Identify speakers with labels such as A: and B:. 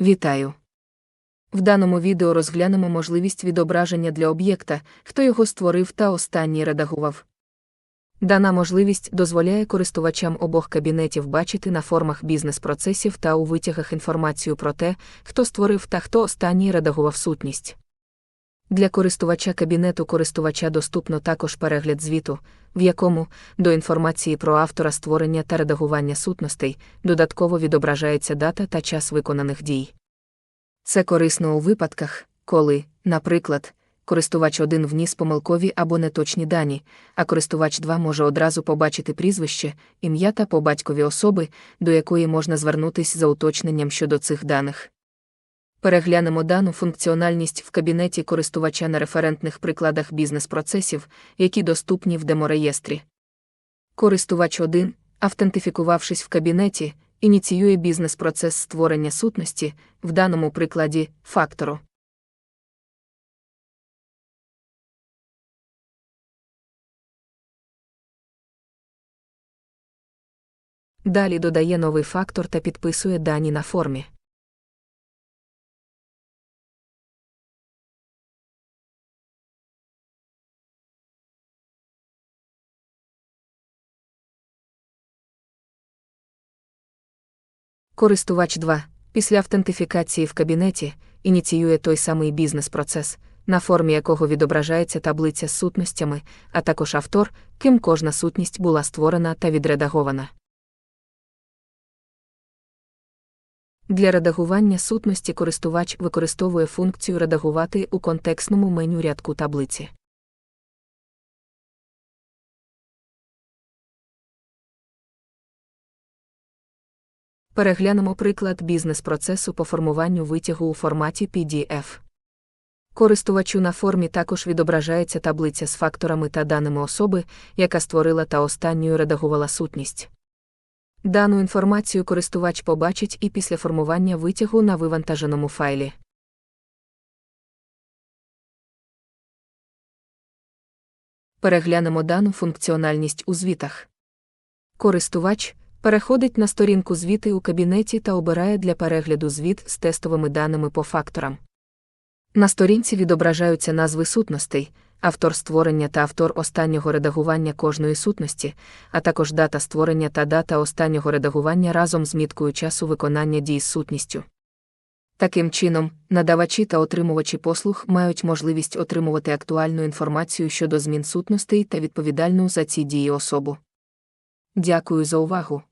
A: Вітаю! В даному відео розглянемо можливість відображення для об'єкта, хто його створив та останній редагував. Дана можливість дозволяє користувачам обох кабінетів бачити на формах бізнес-процесів та у витягах інформацію про те, хто створив та хто останній редагував сутність. Для користувача кабінету користувача доступно також перегляд звіту, в якому, до інформації про автора створення та редагування сутностей, додатково відображається дата та час виконаних дій. Це корисно у випадках, коли, наприклад, користувач 1 вніс помилкові або неточні дані, а користувач 2 може одразу побачити прізвище, ім'я та по батькові особи, до якої можна звернутися за уточненням щодо цих даних. Переглянемо дану функціональність в кабінеті користувача на референтних прикладах бізнес-процесів, які доступні в демореєстрі. Користувач 1, автентифікувавшись в кабінеті, ініціює бізнес-процес створення сутності, в даному прикладі фактору. Далі додає новий фактор та підписує дані на формі. Користувач 2. Після автентифікації в кабінеті ініціює той самий бізнес-процес, на формі якого відображається таблиця з сутностями, а також автор, ким кожна сутність була створена та відредагована. Для редагування сутності користувач використовує функцію редагувати у контекстному меню рядку таблиці. Переглянемо приклад бізнес-процесу по формуванню витягу у форматі PDF. Користувачу на формі також відображається таблиця з факторами та даними особи, яка створила та останньою редагувала сутність. Дану інформацію користувач побачить і після формування витягу на вивантаженому файлі. Переглянемо дану функціональність у звітах. Користувач переходить на сторінку звіти у кабінеті та обирає для перегляду звіт з тестовими даними по факторам. На сторінці відображаються назви сутностей, автор створення та автор останнього редагування кожної сутності, а також дата створення та дата останнього редагування разом з міткою часу виконання дій з сутністю. Таким чином, надавачі та отримувачі послуг мають можливість отримувати актуальну інформацію щодо змін сутностей та відповідальну за ці дії особу. Дякую за увагу.